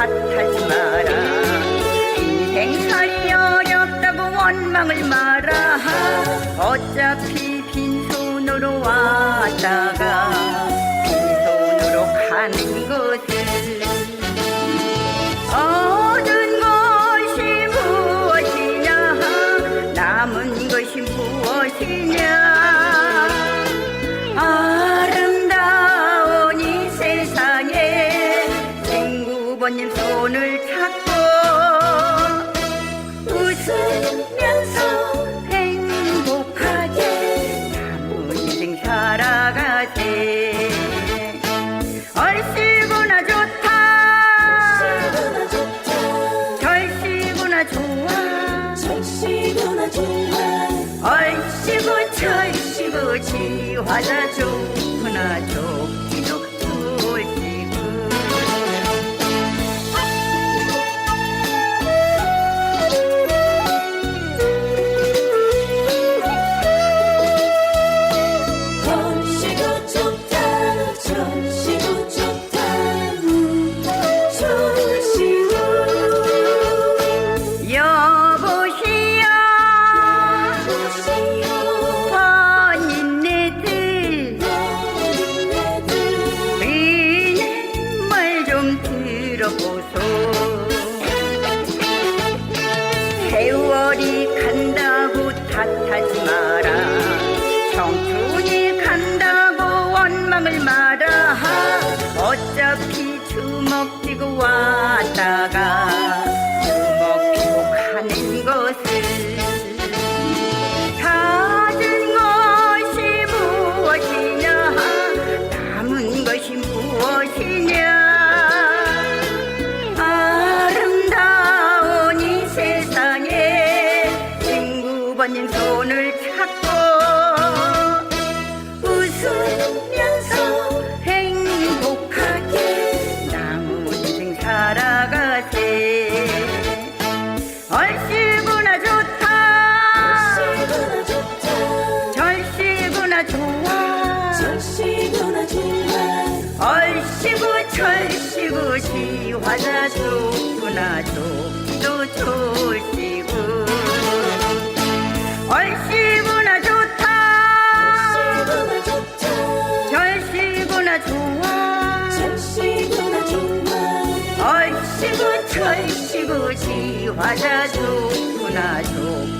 탓하지 마라. 인생살이 어렵다고 원망을 마라 어차피 빈손으로 왔다가 빈손으로 가는 것을 얻은 것이 무엇이냐? 남은 것이 무엇이냐 손을 잡고 웃으면서 행복하게 남은 인생 살아가세 얼씨구나 좋다. 절씨구나 좋아. 절시구나 좋아. 얼씨구 절씨구 지화자 좋구나 좋기 세월이 간다고 탓하지 마라. 청춘이 간다고 원망을 마라 어차피 주먹 쥐고 왔다가 친구번님 손을 잡고 웃으면서 행복하게 남은 인생 살아가세. 얼씨구나 좋다. 절씨구나 좋아. 절시구나 좋아. 얼씨구 절씨구 시화자 좋구나. 좋기도 좋을 얼씨구 절씨구 시화자 좋구나 좋